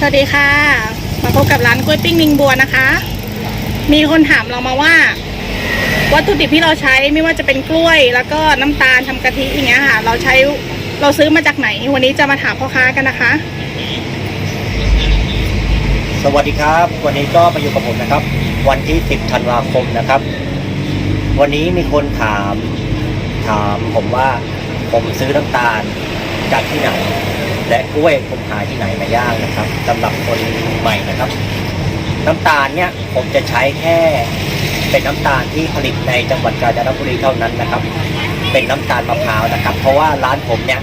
สวัสดีค่ะ มาพบกับร้านกล้วยปิ้งนิงบัวนะคะ มีคนถามเรามาว่า วัตถุดิบที่เราใช้ไม่ว่าจะเป็นกล้วย แล้วก็น้ำตาลทำกะทิอย่างเงี้ยค่ะ เราใช้เราซื้อมาจากไหน วันนี้จะมาถามพ่อค้ากันนะคะ สวัสดีครับ วันนี้ก็มาอยู่กับผมนะครับ วันที่ 10ธันวาคมนะครับ วันนี้มีคนถาม ถามผมว่าผมซื้อน้ำตาลจากที่ไหน และกล้วยผมหาที่ไหนมาย่างนะครับสำหรับคนใหม่นะครับ น้ำตาลเนี่ยผมจะใช้แค่เป็นน้ำตาลที่ผลิตในจังหวัดกาญจนบุรีเท่านั้นนะครับ เป็นน้ำตาลมะพร้าวนะครับ เพราะว่าร้านผมเนี่ย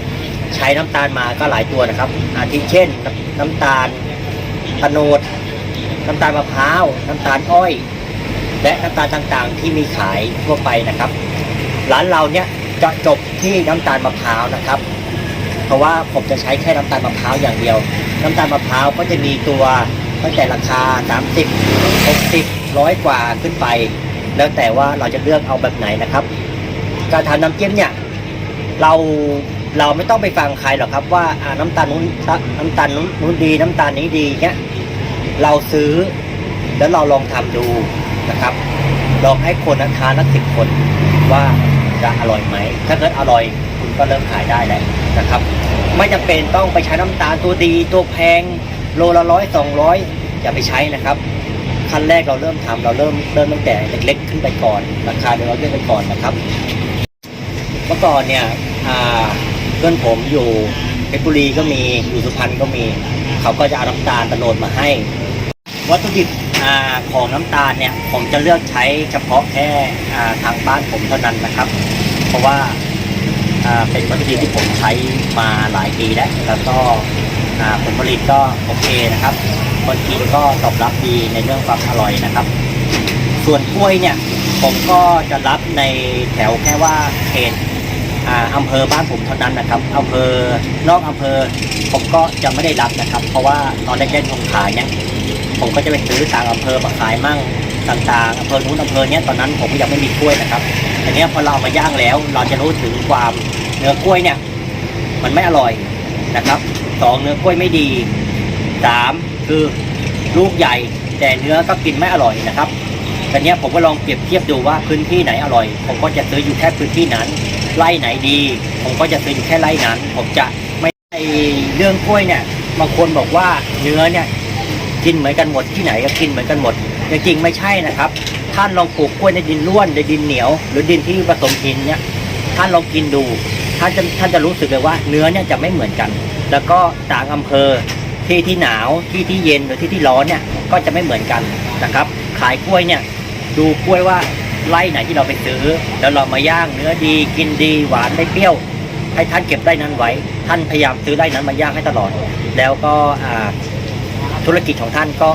ใช้น้ำตาลมาก็หลายตัวนะครับ อาทิเช่น น้ำตาลตะโนดน้ำตาลมะพร้าวน้ำตาลอ้อย และน้ำตาลต่างๆ ที่มีขายทั่วไปนะครับ ร้านเราเนี่ยจะจบที่น้ำตาลมะพร้าวนะครับ เพราะว่าผมจะใช้แค่น้ำตาลมะพร้าวอย่างเดียว น้ำตาลมะพร้าวก็จะมีตัวตั้งแต่ราคา 30 60ร้อยกว่าขึ้นไป แล้วแต่ว่าเราจะเลือกเอาแบบไหนนะครับ การทำน้ำจิ้มเนี่ยเราเราไม่ต้องไปฟังใครหรอกครับว่าอ่าน้ำตาลนู้นน้ำตาลนู้นดี น้ำตาลนี้ดีเงี้ยเราซื้อแล้วเราลองทำดูนะครับ ลองให้คนนั้นทานนักสิบคนว่าจะอร่อยไหม ถ้าเกิดอร่อย คุณก็เริ่มขายได้แล้วนะครับ ไม่จำเป็นต้องไปใช้น้ำตาลตัวดีตัวแพงโลละร้อยสองร้อยอย่าไปใช้นะครับขั้นแรกเราเริ่มทำเราเริ่มเริ่มตั้งแต่เล็กๆขึ้นไปก่อนราคาเดี๋ยวเราเลือกไปก่อนนะครับ เมื่อก่อนเนี่ยเพื่อนผมอยู่เพชรบุรีก็มีอยู่สุพรรณก็มี เขาก็จะเอาน้ำตาลตะโนดมาให้ วัตถุดิบอของน้ำตาลเนี่ยผมจะเลือกใช้เฉพาะแค่ทางบ้านผมเท่านั้นนะครับ เพราะว่า เป็นวัตถุดิบที่ผมใช้มาหลายปีแล้วแล้วก็ผลผลิตก็โอเคนะครับ คนกินก็ตอบรับดีในเรื่องความอร่อยนะครับ ส่วนกล้วยเนี่ยผมก็จะรับในแถวแค่ว่าเขตอ่าอำเภอบ้านผมเท่านั้นนะครับอำเภอนอกอำเภอ ผมก็จะไม่ได้รับนะครับ เพราะว่าตอนแรกๆผมขายเนี่ยผมก็จะไปซื้อต่างอำเภอมาขายมั่ง ต่างๆอำเภอนู้นอำเภอเนี้ยตอนนั้นผมยังไม่มีกล้วยนะครับอันเนี้ยพอเราเอามาย่างแล้ว เราจะรู้ถึงความเนื้อกล้วยเนี่ย มันไม่อร่อยนะครับสองเนื้อกล้วยไม่ดีสามคือลูกใหญ่ แต่เนื้อก็กินไม่อร่อยนะครับอันเนี้ยผมก็ลองเปรียบเทียบดูว่าพื้นที่ไหนอร่อย ผมก็จะซื้ออยู่แค่พื้นที่นั้นไร่ไหนดี ผมก็จะซื้ออยู่แค่ไร่นั้น ผมจะไม่ไอเรื่องกล้วยเนี่ยบางคนบอกว่าเนื้อเนี่ย กินเหมือนกันหมดที่ไหนก็กินเหมือนกันหมดจริงๆไม่ใช่นะครับ ท่านลองปลูกกล้วยในดินร่วนในดินเหนียว หรือดินที่ผสมหินเนี่ยท่านลองกินดูท่านจะท่านจะรู้สึกเลยว่าเนื้อเนี่ยจะไม่เหมือนกัน แล้วก็ต่างอำเภอที่ที่หนาวที่ที่เย็นหรือที่ที่ร้อนเนี่ยก็จะไม่เหมือนกันนะครับ ขายกล้วยเนี่ยดูกล้วยว่าไร่ไหนที่เราไปซื้อ แล้วเรามาย่างเนื้อดีกินดีหวานไม่เปรี้ยว ให้ท่านเก็บไร่นั้นไว้ ท่านพยายามซื้อไร่นั้นมาย่างให้ตลอด แล้วก็อ่า ธุรกิจของท่านก็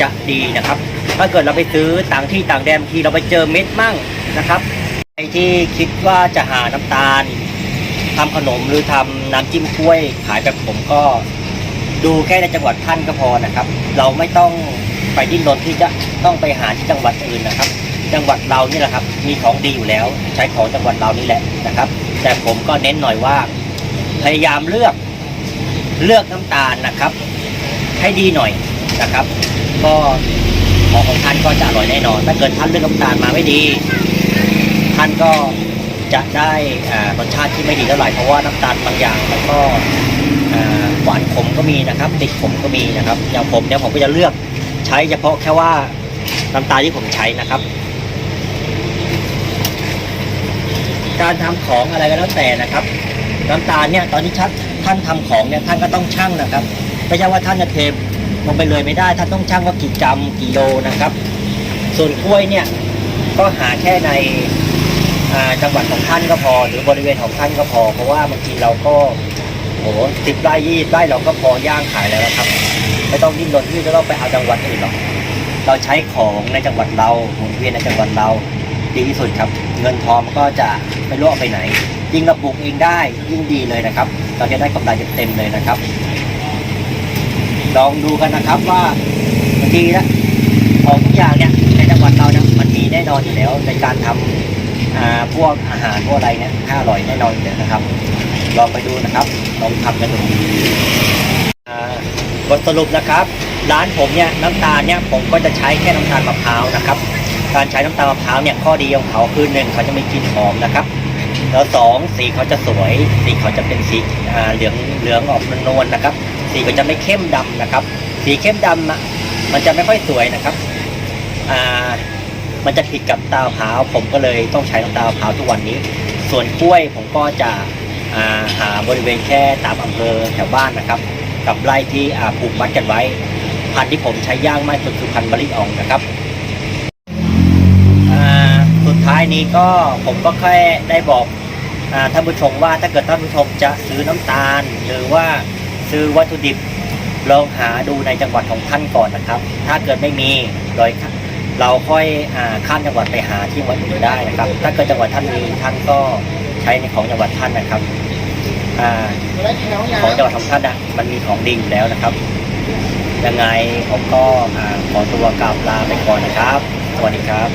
จะดีนะครับ ถ้าเกิดเราไปซื้อต่างที่ต่างแดนทีเราไปเจอเม็ดมั่งนะครับใครที่คิดว่าจะหาน้ำตาลทำขนมหรือทำน้ำจิ้มกล้วยขายแบบผมก็ดูแค่ในจังหวัดท่านก็พอนะครับ เราไม่ต้องไปดิ้นรนที่จะต้องไปหาที่จังหวัดอื่นนะครับ จังหวัดเรานี่แหละครับมีของดีอยู่แล้ว ใช้ของจังหวัดเรานี่แหละนะครับ แต่ผมก็เน้นหน่อยว่า พยายามเลือกเลือกน้ำตาลนะครับ ให้ดีหน่อยนะครับ ก็ของของท่านก็จะอร่อยแน่นอน ถ้าเกิดท่านเลือกน้ำตาลมาไม่ดี ท่านก็จะได้รสชาติที่ไม่ดีเท่าไหร่เพราะว่าน้ำตาลบางอย่างมันก็หวานขมก็มีนะครับ ติดขมก็มีนะครับอย่างผมเนี่ยผมก็จะเลือกใช้เฉพาะแค่ว่าน้ำตาลที่ผมใช้นะครับ การทำของอะไรก็แล้วแต่นะครับ น้ำตาลเนี่ยตอนที่ท่านทำของเนี่ยท่านก็ต้องชั่งนะครับ ไม่ใช่ว่าท่านจะเทลงไปเลยไม่ได้ ท่านต้องชั่งว่ากี่กรัมกี่โลนะครับ ส่วนกล้วยเนี่ยก็หาแค่ในจังหวัดของท่านก็พอ หรือบริเวณของท่านก็พอ เพราะว่าบางทีเราก็โหสิบไร่ยี่ไร่เราก็พอย่างขายแล้วนะครับ ไม่ต้องดิ้นรนที่จะต้องไปเอาจังหวัดอื่นหรอกเราใช้ของในจังหวัดเราหมุนเวียนในจังหวัดเราดีที่สุดครับ เงินทองก็จะไม่รั่วไปไหน ยิ่งเราปลูกเองได้ยิ่งดีเลยนะครับ เราจะได้กำไรเต็มเลยนะครับ ลองดูกันนะครับว่าบางทีนะของทุกอย่างเนี่ยในจังหวัดเราเนี่ยมันมีแน่นอนอยู่แล้วในการทำอ่าพวกอาหารพวกอะไรเนี่ยถ้าอร่อยแน่นอนอยู่แล้วนะครับ ลองไปดูนะครับลองทำกันดูอ่าบทสรุปนะครับ ร้านผมเนี่ยน้ำตาลเนี่ยผมก็จะใช้แค่น้ำตาลมะพร้าวนะครับ การใช้น้ำตาลมะพร้าวเนี่ยข้อดีของเขาคือหนึ่งเขาจะไมีกลิ่นหอมนะครับแล้วสองสีเขาจะสวย สีเขาจะเป็นสีอ่าเหลืองเหลืองออกนวลๆนะครับ สีก็จะไม่เข้มดำนะครับ สีเข้มดำอะมันจะไม่ค่อยสวยนะครับอ่ามันจะผิดกับตาลมะพร้าวผมก็เลยต้องใช้น้ำตาลมะพร้าวทุกวันนี้ ส่วนกล้วยผมก็จะอ่าหาบริเวณแค่ตามอำเภอแถวบ้านนะครับ กับไร่ที่อ่าผูกมัดกันไว้ พันธุ์ที่ผมใช้ย่างมากสุดคือพันธุ์มะลิอ่องนะครับอ่าสุดท้ายนี้ก็ผมก็แค่ได้บอกอาท่านผู้ชมว่าถ้าเกิดท่านผู้ชมจะซื้อน้ำตาล หรือว่า ซื้อวัตถุดิบลองหาดูในจังหวัดของท่านก่อนนะครับ ถ้าเกิดไม่มีโดยเราค่อยอข้ามจังหวัดไปหาที่วัดอื่นได้นะครับ ถ้าเกิดจังหวัดท่านมีท่านก็ใช้ในของจังหวัดท่านนะครับอของจังหวัดของท่านนะมันมีของดีอยู่แล้วนะครับ ยังไงผมก็ขอตัวกราบลาไปก่อนนะครับ สวัสดีครับ